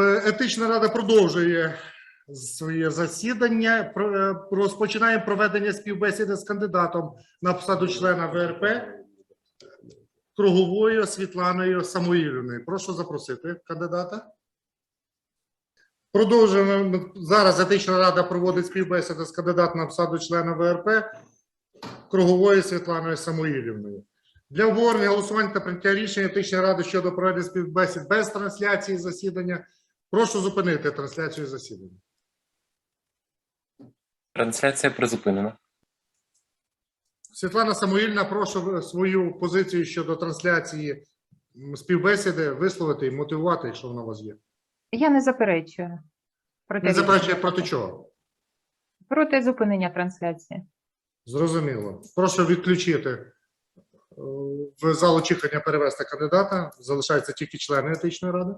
Е, Етична рада продовжує своє засідання. Е, Розпочинаємо проведення співбесіди з кандидатом на посаду члена ВРП Круговою Світланою Самоїлівною. Прошу запросити кандидата. Продовжуємо. Зараз етична рада проводить співбесіди з кандидатом на посаду члена ВРП Круговою Світланою Самоїлівною. Для обговорення голосування та прийняття рішення етичної ради щодо проведення співбесід без трансляції засідання. Прошу зупинити трансляцію засідання. Трансляція призупинена. Світлана Самоїльна, прошу свою позицію щодо трансляції співбесіди висловити і мотивувати, якщо вона у вас є. Я не заперечую. Проти, Не заперечує проти чого? проти зупинення трансляції. Зрозуміло. Прошу відключити в зал очікування перевести кандидата. Залишаються тільки члени етичної ради.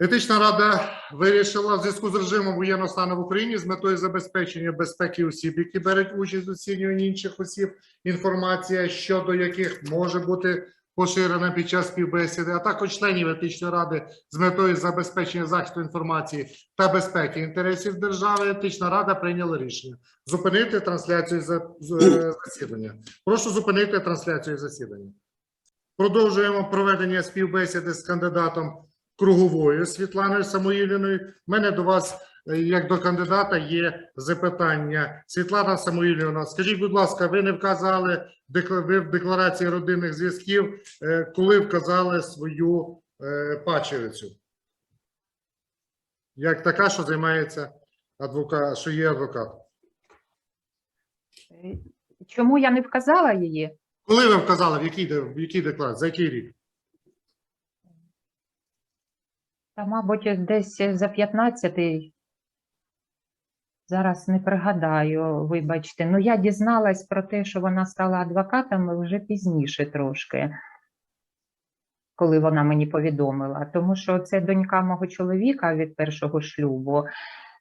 Етична рада вирішила в зв'язку з режимом воєнного стану в Україні з метою забезпечення безпеки осіб, які беруть участь у оцінюванні інших осіб, інформація щодо яких може бути поширена під час співбесіди, а також членів етичної ради з метою забезпечення захисту інформації та безпеки інтересів держави. Етична рада прийняла рішення зупинити трансляцію е, засідання. Прошу зупинити трансляцію засідання. Продовжуємо проведення співбесіди з кандидатом Круговою Світланою Самоїліною. У мене до вас, як до кандидата, є запитання. Світлана Самоїлівна, скажіть, будь ласка, ви не вказали ви в декларації родинних зв'язків, е, коли вказали свою е, пачерицю? Як така, що займається адвокат, що є адвокат? Е, Чому я не вказала її? Коли ви вказали, в якій, в якій декларації, за який рік? Та, мабуть, десь за 15-й. Зараз не пригадаю, вибачте. Ну, я дізналась про те, що вона стала адвокатом вже пізніше трошки, коли вона мені повідомила. Тому що це донька мого чоловіка від першого шлюбу.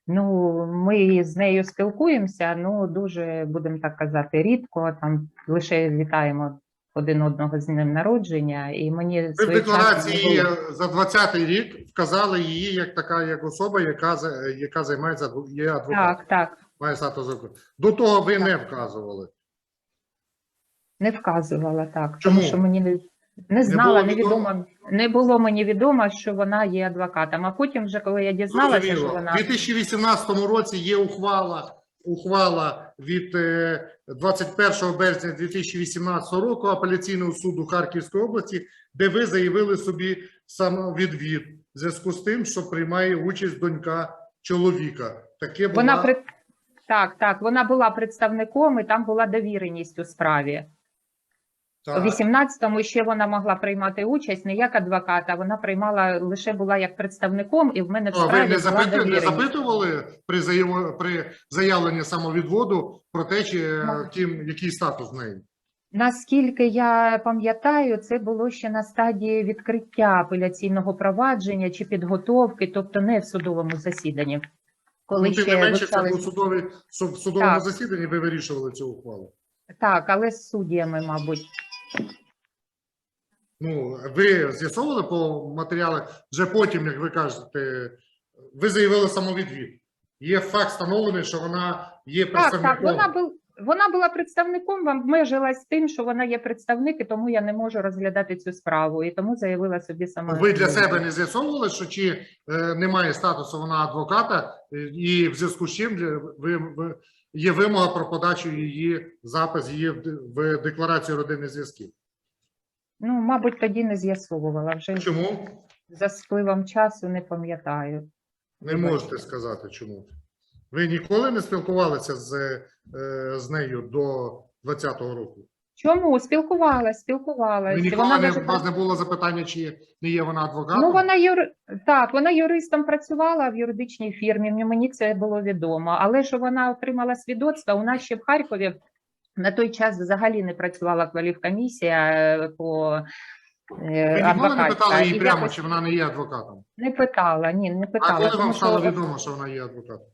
Ну, ми з нею спілкуємося, ну, дуже, будемо так казати, рідко, там лише вітаємо один одного з днем народження, і мені Ви в декларації за 20-й рік вказали її як така, як особа, яка, яка займається, є адвокатом. Так, так. Має статус адвоката. До того ви не вказували. Не вказувала так, Чому? тому що мені не, не знала, було невідомо, не було мені відомо, що вона є адвокатом. А потім, вже коли я дізналася, що вона У 2018 році є ухвала, ухвала від е, 21 березня 2018 року апеляційного суду Харківської області, де ви заявили собі самовідвід в зв'язку з тим, що приймає участь донька чоловіка. Таке була... вона при так, так, вона була представником, і там була довіреність у справі. У Так. 18-му ще вона могла приймати участь не як адвокат, а вона приймала лише була як представником, і в мене в А ви справі не, запиту, не запитували при, заяв... при заявленні самовідводу про те, чи е, Ну. ким, який статус в неї? Наскільки я пам'ятаю, це було ще на стадії відкриття апеляційного провадження чи підготовки, тобто не в судовому засіданні. Коли ну, тим не менше, це вивчали- був судовий, су- в судовому Так. засіданні ви вирішували цю ухвалу. Так, але з суддями, мабуть. Ну, ви з'ясовували по матеріалах вже потім, як ви кажете, ви заявили самовідвід. Є факт встановлений, що вона є Так, представником. так, вона бу- вона була представником, вам обмежилась тим, що вона є представник, і тому я не можу розглядати цю справу, і тому заявила собі сама. Ви для себе не з'ясовували, що чи е, немає статусу вона адвоката, е, і в зв'язку з чим для, ви, ви, є вимога про подачу її запис її в, де- в декларацію родини зв'язків. Ну, мабуть, тоді не з'ясовувала. Вже Чому? за спливом часу не пам'ятаю. Не можете сказати чому. Ви ніколи не спілкувалися з, е, з нею до 20-го року? Чому? Спілкувалась, спілкувалась. Ви вона не, даже вас не було запитання, чи не є вона адвокатом? Ну, вона юр... так, вона юристом працювала в юридичній фірмі. Мені це було відомо. Але що вона отримала свідоцтво, у нас ще в Харкові на той час взагалі не працювала кваліфкомісія е, по е, Ви не адвокатська. питали її прямо, якось чи вона не є адвокатом? Не питала, ні, не А питала. коли вам стало що, відомо, що вона є адвокатом?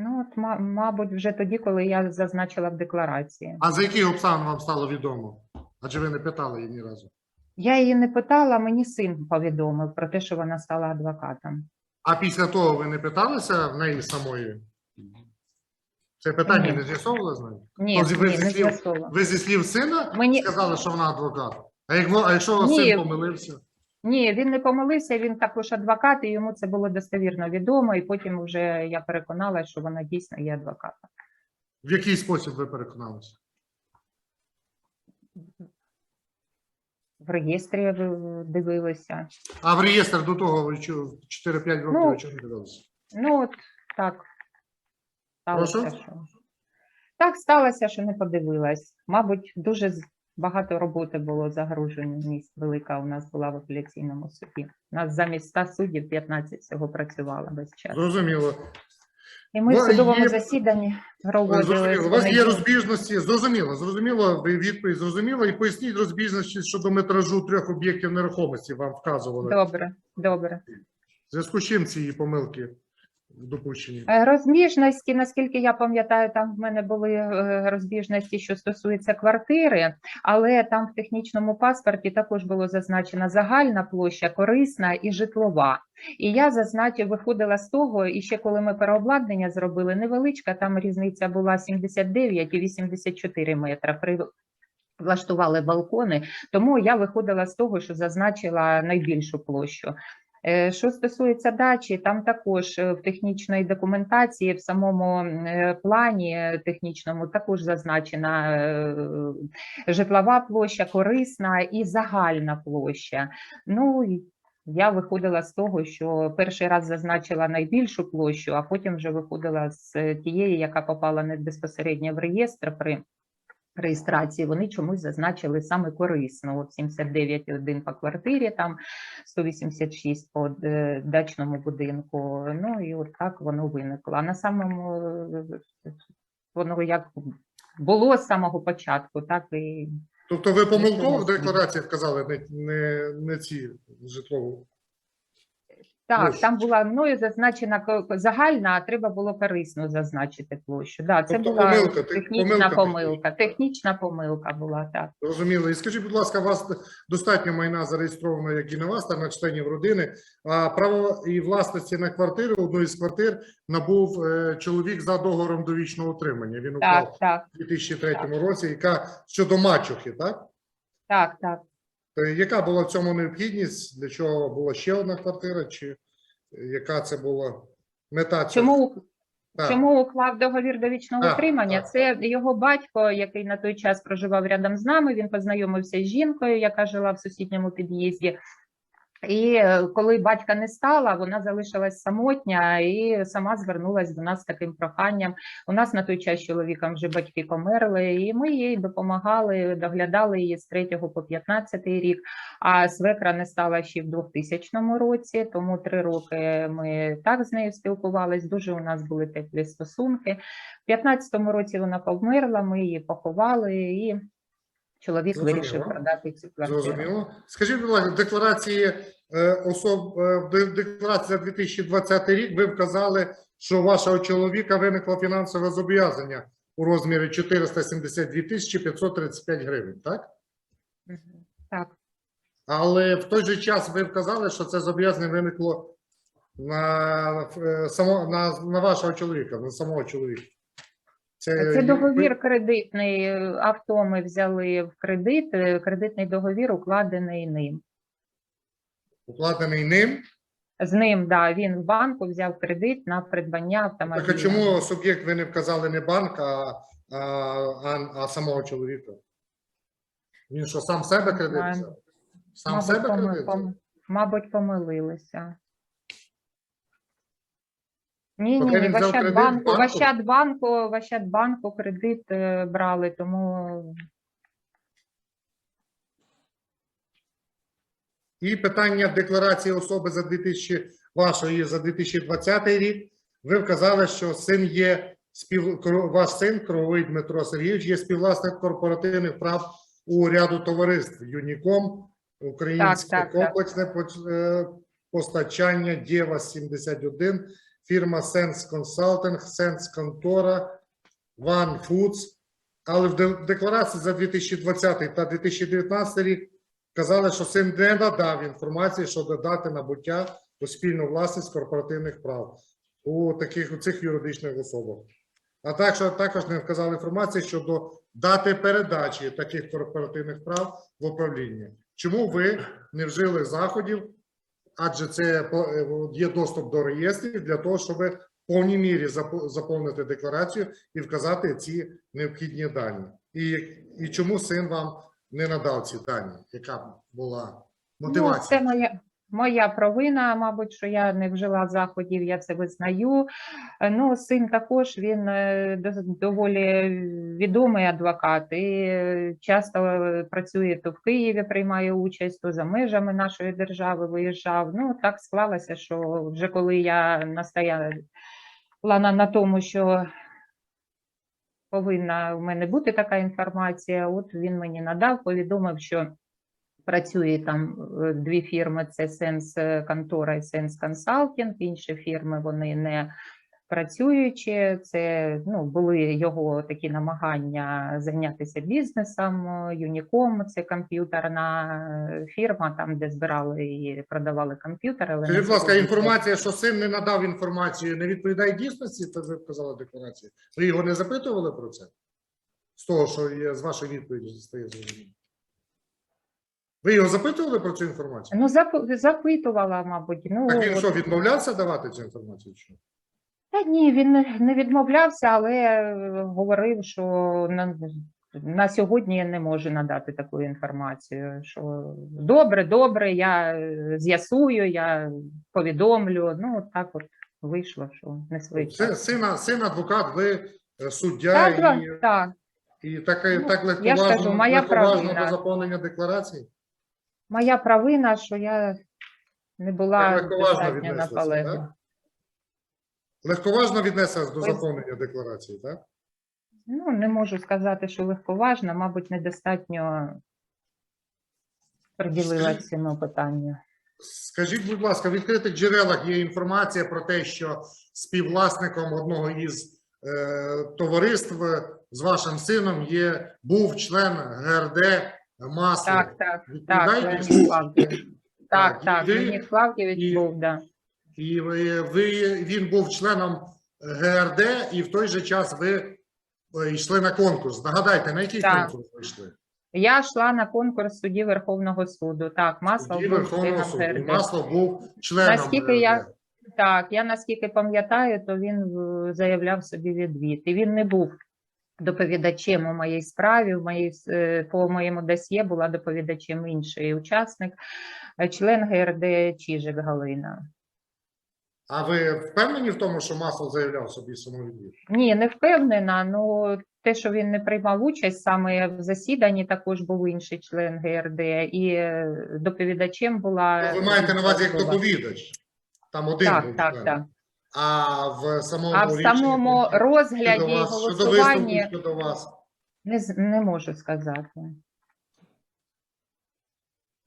Ну, от, ма- мабуть, вже тоді, коли я зазначила в декларації. А за яких обставин вам стало відомо? Адже ви не питали її ні разу. Я її не питала, мені син повідомив про те, що вона стала адвокатом. А після того ви не питалися в неї самої? Це питання Ні. не з'ясовували з нею? Ні, Тобто ви ні, зі не слів- з'ясовувала. Ви зі слів сина Мені- сказали, що вона адвокат. А, як, а якщо Ні. син помилився? Ні, він не помилився, він також адвокат, і йому це було достовірно відомо, і потім вже я переконалася, що вона дійсно є адвокатом. В який спосіб ви переконалися? В реєстрі дивилися. А в реєстр до того ви 4-5 років Ну, чого не дивилися? Ну, от так. Сталося, Прошу? що... Так сталося, що не подивилась. Мабуть, дуже багато роботи було загруженість велика у нас була в апеляційному суді. У нас замість 100 суддів 15 всього працювало весь час. Зрозуміло. І ми в судовому є- засіданні проводили. Зрозуміло. У вас є розбіжності. Зрозуміло, зрозуміло, відповідь зрозуміло. І поясніть розбіжності щодо метражу трьох об'єктів нерухомості вам вказували. Добре, добре. В зв'язку з чим ці помилки Е, Розбіжності, наскільки я пам'ятаю, там в мене були е, розбіжності, що стосуються квартири, але там в технічному паспорті також було зазначена загальна площа, корисна і житлова. І я зазначив, виходила з того, і ще коли ми переобладнання зробили, невеличка, там різниця була 79 і 84 метри. При влаштували балкони, тому я виходила з того, що зазначила найбільшу площу. Е, Що стосується дачі, там також е, в технічної документації, в самому е, плані технічному також зазначена житлова площа, корисна і загальна площа. Ну, я виходила з того, що перший раз зазначила найбільшу площу, а потім вже виходила з тієї, яка попала не безпосередньо в реєстр при реєстрації. Вони чомусь зазначили саме корисну. От 79,1 по квартирі, там 186 по е, дачному будинку. Ну і от так воно виникло. А на самому е, воно як було з самого початку, так і Тобто ви помилково в декларації вказали не, не, не ці житлову. Так, там була мною зазначена ко- загальна, а треба було корисну зазначити площу. Да, це Тобто була помилка, те- технічна помилка помилка. Технічна помилка була так. Зрозуміло. І скажіть, будь ласка, у вас достатньо майна зареєстровано, як і на вас, та на членів родини. А право і власності на квартиру, одну із квартир, набув е, чоловік за договором довічного утримання. Він уклав Так, так, у 2003 році, яка щодо мачухи, так? так, так. То яка була в цьому необхідність? Для чого була ще одна квартира? Чи яка це була мета? цього? Чому Так. Чому уклав договір довічного Так, утримання? так. Це його батько, який на той час проживав рядом з нами. Він познайомився з жінкою, яка жила в сусідньому під'їзді. І е, коли батька не стала, вона залишилась самотня і сама звернулась до нас з таким проханням. У нас на той час з чоловіком вже батьки померли, і ми їй допомагали, доглядали її з 3 по 15 рік. А свекра не стала ще в 2000 році, тому три роки ми так з нею спілкувались. Дуже у нас були теплі стосунки. В 15-му році вона померла, ми її поховали, і чоловік Зрозуміло. вирішив продати цю квартиру. Зрозуміло. Скажіть, будь ласка, в декларації е, особ е, в де- декларації за 2020 рік ви вказали, що у вашого чоловіка виникло фінансове зобов'язання у розмірі 472 тисячі 535 гривень, так? Мгм. Так, Але в той же час ви вказали, що це зобов'язання виникло на, е, само, на, на вашого чоловіка, на самого чоловіка. Це ви- договір кредитний. е, Авто ми взяли в кредит. е, Кредитний договір укладений ним. укладений ним. З ним, да, він в банку взяв кредит на придбання автомобіля. Так а чому суб'єкт ви не вказали не банк, а, а, а, а самого чоловіка? Він що, сам себе кредит взяв? Сам Мабуть, себе кредит? пом- Мабуть, помилилися. Ні, Тобто ні, він в взяв кредит Ощадбанку, в банку? Ощадбанку, в Ощадбанку кредит е, брали, тому І питання декларації особи за 2000, вашої за 2020 рік. Ви вказали, що син є спів, ваш син, Кровий Дмитро Сергійович, є співвласник корпоративних прав у ряду товариств Юніком, Українське Так, так, так. комплексне поч- е, постачання Дєва 71, фірма Sense Consulting, Sense Контора, One Foods. Але в декларації за 2020 та 2019 рік вказали, що син не надав інформації щодо дати набуття у спільну власність корпоративних прав у таких у цих юридичних особах. А також, також не вказали інформації щодо дати передачі таких корпоративних прав в управління. Чому ви не вжили заходів? Адже це е, є доступ до реєстрів для того, щоб в повній мірі запо- заповнити декларацію і вказати ці необхідні дані. І, і чому син вам не надав ці дані? Яка була Ну, це моя, моя провина, мабуть, що я не вжила заходів, я це визнаю. Е, Ну, син також він е, доволі відомий адвокат і е, часто працює то в Києві, приймає участь, то за межами нашої держави виїжджав. Ну, так склалося, що вже коли я настояла на, на тому, що повинна в мене бути така інформація, от він мені надав, повідомив, що працює там е, дві фірми: це Сенс Контора і Сенс Консалтінг. Інші фірми вони не працюючі. Це ну, були його такі намагання зайнятися бізнесом. Юніком це комп'ютерна е, фірма, там де збирали і продавали комп'ютери. Скажіть, будь ласка, інформація, що син не надав інформацію, не відповідає дійсності, це ви вказали декларацію. Ви його не запитували про це? З того, що є з вашої відповіді стає зрозуміло. Ви його запитували про цю інформацію? Ну, зап- запитувала, мабуть. Ну, Так він от- що, відмовлявся давати цю інформацію? чи що? Та ні, він не- відмовлявся, але е, говорив, що на, на сьогодні не може надати таку інформацію. Що добре, добре, я е, з'ясую, я повідомлю. Ну, от так от вийшло, що не Це свідчить. син, син адвокат, ви е, суддя Так, і, так, і так, Ну, так я ж легковажно, кажу, моя легковажно до заповнення декларації? Моя провина, що я не була достатньо наполеглива. Легковажно віднеслась до заповнення декларації, так? Ну, не можу сказати, що легковажно, мабуть, недостатньо приділила цьому питанню. Скажіть, будь ласка, в відкритих джерелах є інформація про те, що співвласником одного із е, товариств з вашим сином є був член ГРД Масло. Так, так, так, Леонід? Так, Так, Леонід Славківич і- був, да. І ви, ви він був членом ГРД, і в той же час ви йшли на конкурс. Нагадайте, на який Так. конкурс ви йшли? Я йшла на конкурс судді Верховного суду. Так, Маслов Тоді був Верховного членом суду. ГРД. Маслов був членом Наскільки я- Так, я наскільки пам'ятаю, то він е, заявляв собі відвід. І він не був доповідачем у моїй справі. В моїй, е, по моєму досьє була доповідачем інший учасник, е, член ГРД Чижик Галина. А ви впевнені в тому, що Маслов заявляв собі самовідвід? Ні, не впевнена. Ну те, що він не приймав участь саме в засіданні, також був інший член ГРД, і е, доповідачем була Ви маєте на увазі як доповідач. Там один Так, був так, так. А в самому А в самому щодо розгляді і вас, щодо голосуванні щодо вас. не, не можу сказати.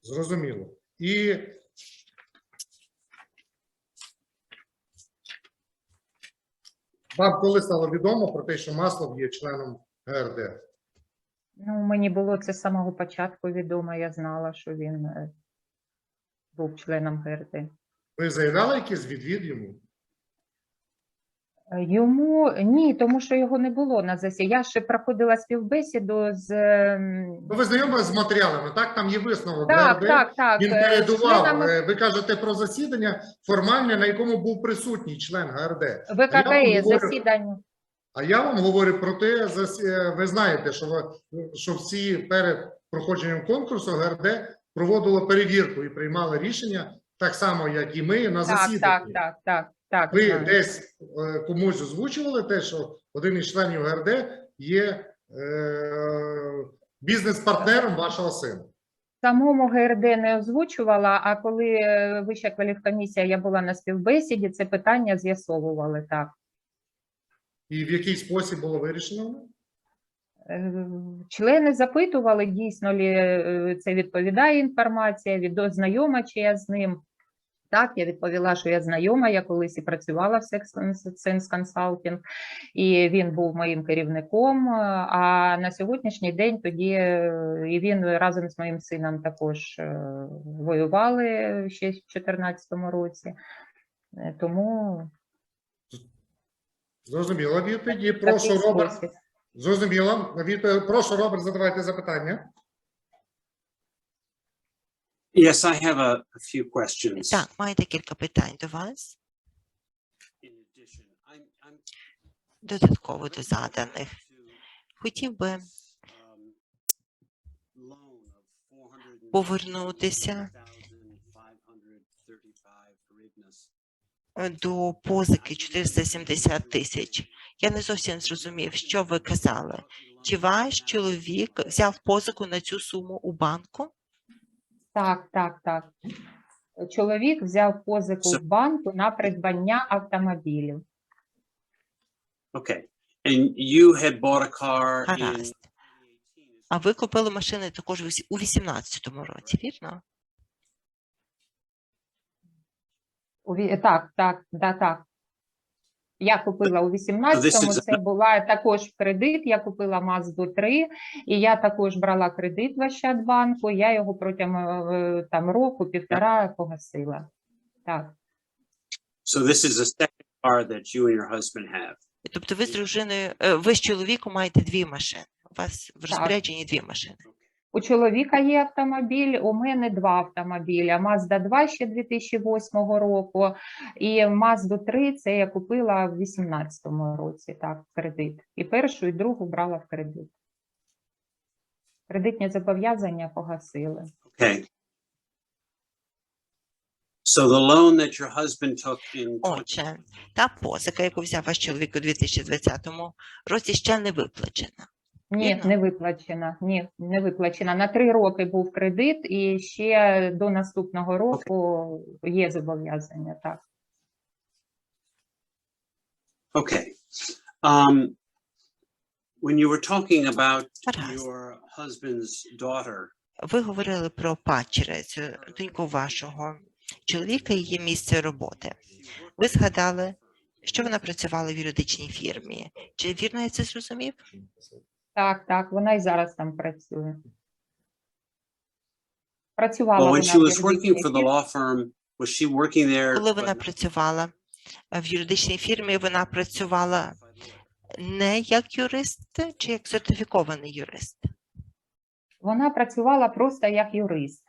Зрозуміло. І вам коли стало відомо про те, що Маслов є членом ГРД? Ну, мені було це з самого початку відомо. Я знала, що він е, був членом ГРД. Ви заявляли якийсь відвід йому? Йому ні, тому що його не було на засіданні. Я ще проходила співбесіду з ем, Ну, ви знайомі з матеріалами, так? Там є висновок так, ГРД. так, так. Він передував. членами е, Ви кажете про засідання формальне, на якому був присутній член ГРД. Я говорю- засідання. А я вам говорю про те, е, ви знаєте, що, ви, що всі перед проходженням конкурсу ГРД проводило перевірку і приймало рішення так само, як і ми на засіданні. так, так, так, так. Ви знаю. десь е, комусь озвучували те, що один із членів ГРД є е, бізнес-партнером вашого сина. Самому ГРД не озвучувала, а коли е, вища кваліфкомісія, я була на співбесіді, це питання з'ясовували так. І в який спосіб було вирішено? Е, Члени запитували, дійсно ли е, це відповідає інформація, від знайома чи я з ним. Так, я відповіла, що я знайома, я колись і працювала в Sense Consulting, і він був моїм керівником. е, А на сьогоднішній день тоді е, і він разом з моїм сином також е, воювали ще в 2014 році. Тому Зрозуміло, відповіді. Прошу, Роберт. Зрозуміло. Від... Прошу, Роберт, задавайте запитання. Yes, I have a, a few questions. Так, маю декілька питань до вас, In addition, I'm, I'm додатково до заданих. Хотів би um, loan of Повернутися 470,535 hryvnias. до позики 470 тисяч. Я не зовсім зрозумів, що ви казали. Чи ваш чоловік взяв позику на цю суму у банку? Так, так, так. Чоловік взяв позику в банку на придбання автомобілів. Okay, and you had bought a car in Гаразд. А ви купили машини також у вісі- у 18-му році, вірно? У ві- Так, так, да, так. Я купила у 18-му, це була також в кредит, я купила Mazda 3, і я також брала кредит в Ощадбанку, я його протягом е, там року, півтора погасила. Так, So this is a second car that you and your husband have. Тобто ви з дружиною, е, ви з чоловіком маєте дві машини. У вас в розпорядженні дві машини. У чоловіка є автомобіль, у мене два автомобіля. Mazda 2 ще 2008 року, і Mazda 3 це я купила в 18-му році, так, в кредит. І першу, і другу брала в кредит. Кредитні зобов'язання погасили. Okay. So the loan that your husband took in Отже, та позика, яку взяв ваш чоловік у 2020 році, ще не виплачена. Ні, не виплачена. Ні, не виплачена. На три роки був кредит, і ще до наступного року є зобов'язання. Так. Okay. Um, when you were talking about your husband's daughter, Ви говорили про пачерицю, доньку вашого чоловіка і її місце роботи. Ви згадали, що вона працювала в юридичній фірмі. Чи вірно я це зрозумів? Так, так, вона і зараз там працює. Працювала well, when вона she в was working for the law firm, was she working there? Коли вона but- працювала в юридичній фірмі, вона працювала не як юрист чи як сертифікований юрист. Вона працювала просто як юрист.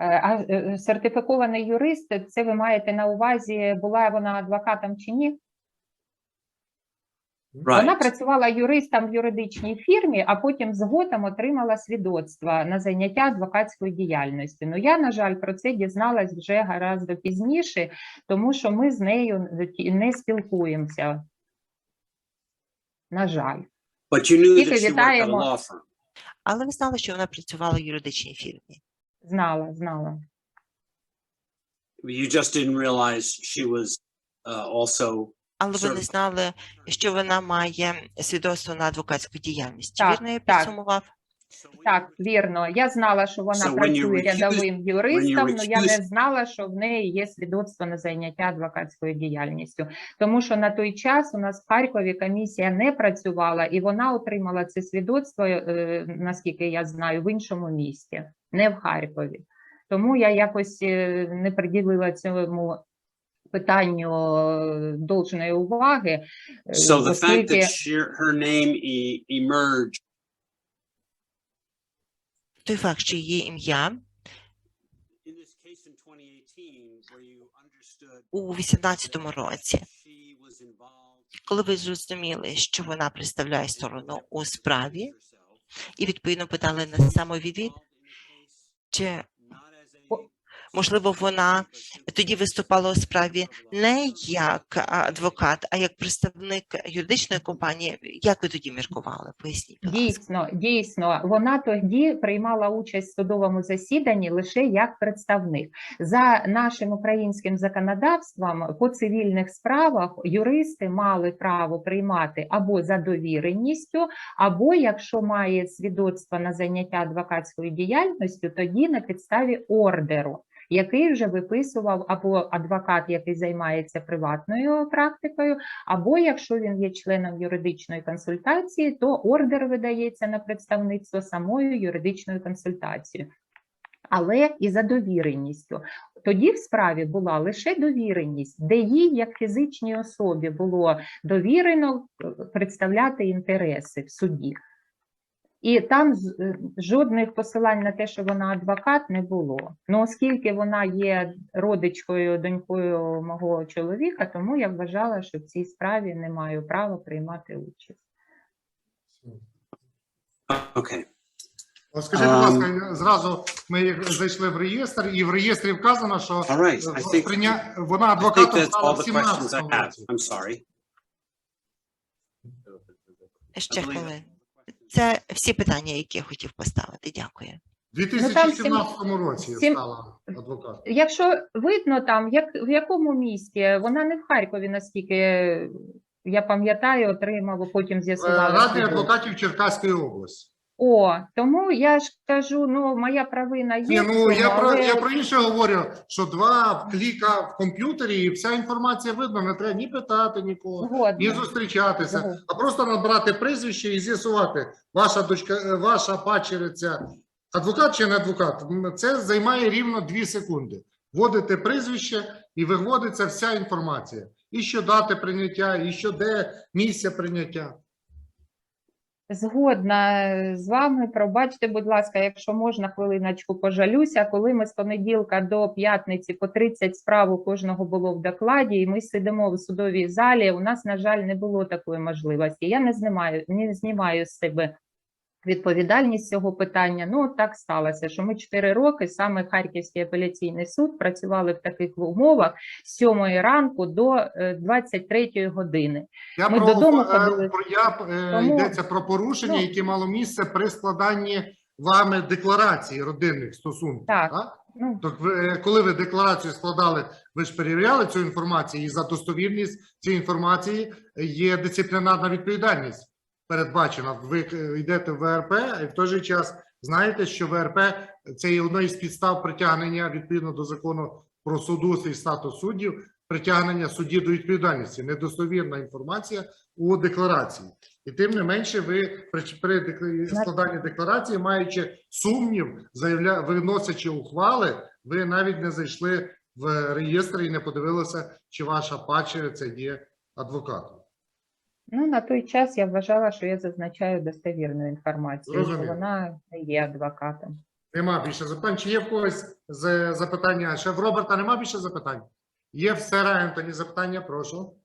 Е, А е, сертифікований юрист, це ви маєте на увазі, була вона адвокатом чи ні? Вона працювала юристом в юридичній фірмі, а потім згодом отримала свідоцтво на заняття адвокатською діяльністю. Ну я, на жаль, про це дізналась вже гораздо пізніше, тому що ми з нею не спілкуємося. На жаль, But you knew Тільки that she worked at a вітаємо. Але ви знали, що вона працювала в юридичній фірмі. знала, знала. You just didn't realize she was uh, also. Але ви не знали, що вона має свідоцтво на адвокатську діяльність. Так, вірно я так. підсумував? Так, вірно. Я знала, що вона So when you працює recuse- рядовим юристом, але я не recuse- знала, що в неї є свідоцтво на заняття адвокатською діяльністю. Тому що на той час у нас в Харкові комісія не працювала, і вона отримала це свідоцтво, е, наскільки я знаю, в іншому місті, не в Харкові. Тому я якось е, не приділила цьому питанню должної уваги. е, So the fact that she, her name e- emerged Той факт, що її ім'я in this case in 2018, where you understood у 18-му році, коли ви зрозуміли, що вона представляє сторону у справі, і відповідно подали на самовідвід, чи можливо вона тоді виступала у справі не як адвокат, а як представник юридичної компанії. Як ви тоді міркували? Поясніть, будь ласка. Дійсно, дійсно, вона тоді приймала участь в судовому засіданні лише як представник. За нашим українським законодавством по цивільних справах юристи мали право приймати або за довіреністю, або якщо має свідоцтво на заняття адвокатською діяльністю, тоді на підставі ордеру. Який вже виписував або адвокат, який займається приватною практикою, або якщо він є членом юридичної консультації, то ордер видається на представництво самою юридичною консультацією. Але і за довіреністю. Тоді в справі була лише довіреність, де їй, як фізичній особі, було довірено е, представляти інтереси в суді. І там е, жодних посилань на те, що вона адвокат, не було. Ну, оскільки вона є родичкою, донькою мого чоловіка, тому я вважала, що в цій справі не маю права приймати участь. Okay. Скажіть, будь ласка, зразу ми зайшли в реєстр, і в реєстрі вказано, що All right. Think, прийня... вона адвокатом that's стала в the questions I 17 have. році. I'm sorry. Ще хвилин. Це всі питання, які я хотів поставити. Дякую. В 2017 році сім- стала адвокатом. Якщо видно там, як, в якому місті, вона не в Харкові, наскільки я пам'ятаю, отримала, потім В з'ясувала. Ради адвокатів Черкаської області. О, тому я ж кажу, ну моя провина є. Ні, ну я про я про інше говорю, що два кліка в комп'ютері, і вся інформація видно, не треба ні питати нікого, ні зустрічатися, Згодна. а просто набрати прізвище і з'ясувати, ваша дочка, ваша пачериця, адвокат чи не адвокат. Це займає рівно 2 секунди. Вводите прізвище і виводиться вся інформація. І що дати прийняття, і що де місце прийняття. Згодна з вами. Пробачте, будь ласка, якщо можна, хвилиночку пожалюся. Коли ми з понеділка до п'ятниці по 30 справ у кожного було в докладі, і ми сидимо в судовій залі. У нас, на жаль, не було такої можливості. Я не знімаю, не знімаю з себе відповідальність цього питання. Ну, от так сталося, що ми 4 роки саме Харківський апеляційний суд працювали в таких умовах з 7 ранку до е, 23 години. Я Ми про, додому е, ходили. про я е, Тому- йдеться про порушення, Ну. які мало місце при складанні вами декларації родинних стосунків. Так. Ну, Так ви, е, коли ви декларацію складали, ви ж перевіряли цю інформацію, і за достовірність цієї інформації є дисциплінарна відповідальність передбачена. Ви е, йдете в ВРП, і в той же час знаєте, що ВРП це є одна із підстав притягнення відповідно до закону про судоустрій і статус суддів, притягнення судді до відповідальності, недостовірна інформація у декларації. І тим не менше, ви при, складанні декларації, маючи сумнів, заявля, виносячи ухвали, ви навіть не зайшли в реєстр і не подивилися, чи ваша пачериця є адвокатом. Ну, на той час я вважала, що я зазначаю достовірну інформацію, що Зрозуміло. вона не є адвокатом. Нема більше запитань. Чи є в когось з запитання? Ще в Роберта нема більше запитань? Є в Сера Ентоні запитання, прошу.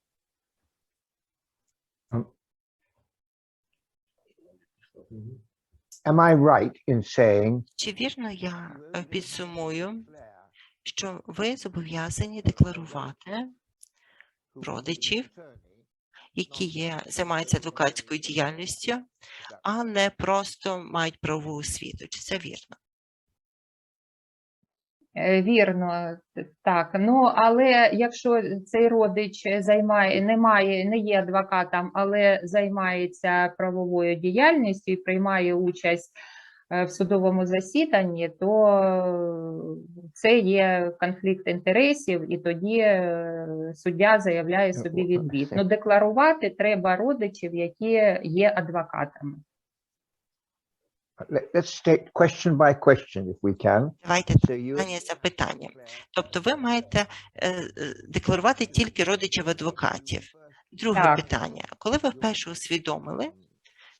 Am I right in saying Чи вірно я е, підсумую, що ви зобов'язані декларувати родичів, які є, займаються адвокатською діяльністю, а не просто мають правову освіту? Чи це вірно? Е, Вірно, так. Ну, але якщо цей родич займає, не має, не є адвокатом, але займається правовою діяльністю і приймає участь в судовому засіданні, то е, це є конфлікт інтересів, і тоді е, суддя заявляє собі відвід. Ну, декларувати треба родичів, які є адвокатами. let- let's state question by question if we can. Давайте So you питання за питанням. Тобто ви маєте е, е, декларувати тільки родичів адвокатів. Друге Так. питання. Коли ви вперше усвідомили,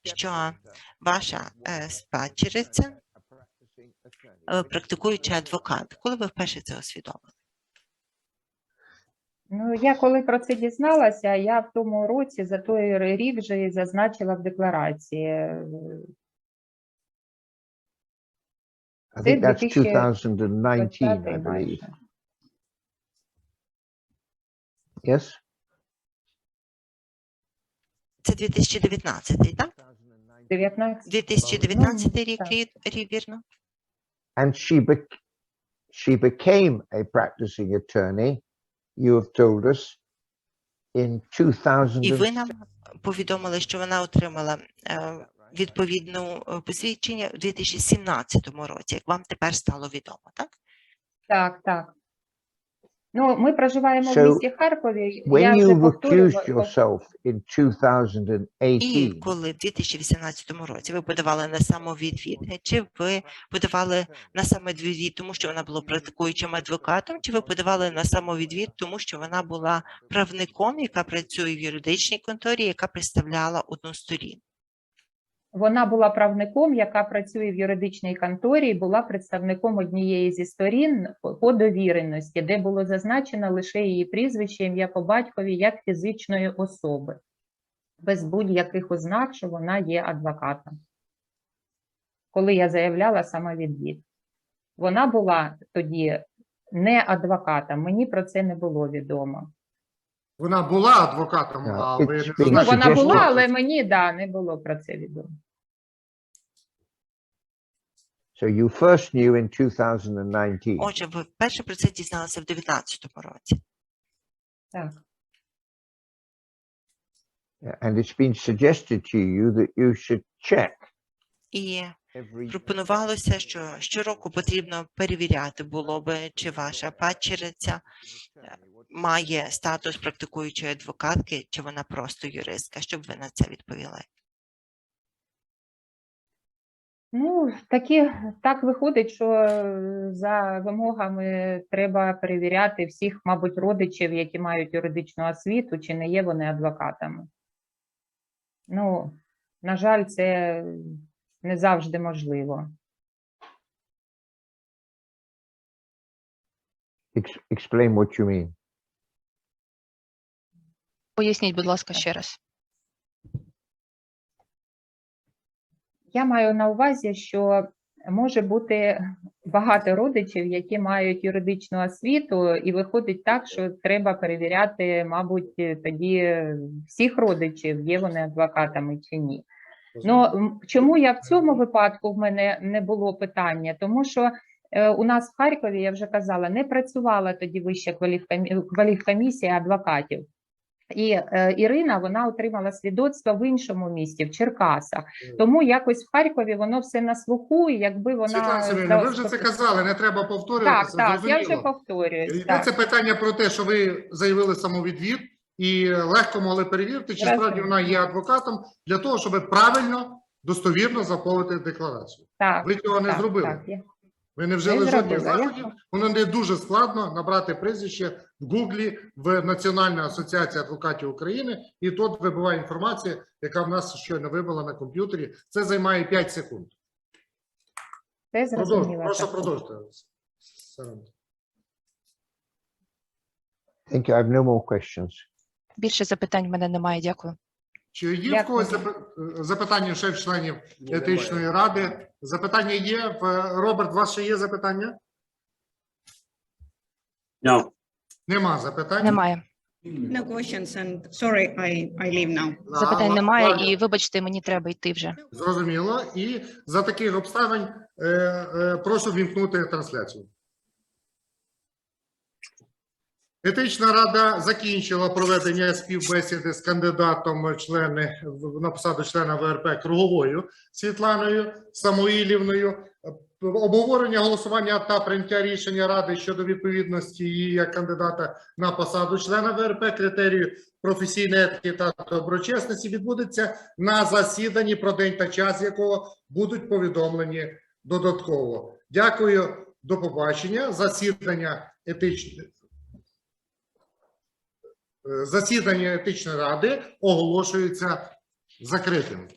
що ваша е, спадчериця е, практикуючий адвокат, коли ви вперше це усвідомили? Ну, я коли про це дізналася, я в тому році за той рік вже і зазначила в декларації. I Це think that's 2019, I believe. Yes? Це 2019, так? 19 2019 рік, так. рік, рік, вірно? And she bec- she became a practicing attorney, you have told us, in 2000. І ви нам повідомили, що вона отримала е, відповідну е, посвідчення у 2017 році, як вам тепер стало відомо, так? Так, так. Ну, ми проживаємо в місті Харкові. When Я вже you повторювала- recused yourself in 2018, І коли в 2018 році ви подавали на самовідвід, чи ви подавали на самовідвід, тому що вона була практикуючим адвокатом, чи ви подавали на самовідвід, тому що вона була правником, яка працює в юридичній конторі, яка представляла одну сторін? Вона була правником, яка працює в юридичній конторі, і була представником однієї зі сторін по- довіреності, де було зазначено лише її прізвище, ім'я по батькові як фізичної особи, без будь-яких ознак, що вона є адвокатом. Коли я заявляла самовідвід, вона була тоді не адвокатом, мені про це не було відомо. Вона була адвокатом, а ви не Ну, вона була, але мені да, не було про це відомо. so you first knew in 2019. Отже, ви вперше про це дізналися в 2019 році. Так. And it's been suggested to you that you should check І пропонувалося, що щороку потрібно перевіряти було би, чи ваша падчериця має статус практикуючої адвокатки, чи вона просто юристка. Щоб ви на це відповіли? Ну, такі, так виходить, що е, за вимогами треба перевіряти всіх, мабуть, родичів, які мають юридичну освіту, чи не є вони адвокатами. Ну, на жаль, це не завжди можливо. Explain what you mean. Поясніть, будь ласка, ще раз. Я маю на увазі, що може бути багато родичів, які мають юридичну освіту, і виходить так, що треба перевіряти, мабуть, тоді всіх родичів, є вони адвокатами чи ні. Ну чому я в цьому випадку в мене не було питання? Тому що е, у нас в Харкові, я вже казала, не працювала тоді вища кваліфкомі- кваліфкомісія адвокатів. І е, Ірина вона отримала свідоцтво в іншому місті, в Черкасах. Тому якось в Харкові воно все на слуху, і якби вона Світлана ви вже це казали, не треба повторювати. Так, так, я вже повторююсь. Це питання про те, що ви заявили самовідвід і легко могли перевірити, чи справді вона є адвокатом для того, щоб правильно, достовірно заповнити декларацію. Так, Ви цього не так, зробили. так, я- Ви не вжили жодних заходів. Воно не дуже складно набрати прізвище в Гуглі в Національна асоціація адвокатів України, і тут вибиває інформація, яка в нас щойно вибила на комп'ютері. Це займає 5 секунд. Це зрозуміло. прошу продовжити. Thank you. I have no more questions. Більше запитань в мене немає. Дякую. Чи є в когось запитання ще в членів етичної ради? Запитання є. Роберт, у вас ще є запитання? No. Нема запитань. Немає. No questions and sorry, I, I leave now. Запитань немає, і вибачте, мені треба йти вже. Зрозуміло. І за таких обставин е, е, прошу вімкнути трансляцію. Етична рада закінчила проведення співбесіди з кандидатом члени на посаду члена ВРП Круговою Світланою Самоїлівною. Обговорення голосування та прийняття рішення ради щодо відповідності її як кандидата на посаду члена ВРП критерію професійної етики та доброчесності відбудеться на засіданні, про день та час якого будуть повідомлені додатково. Дякую, до побачення. Засідання етичної засідання етичної ради оголошується закритим.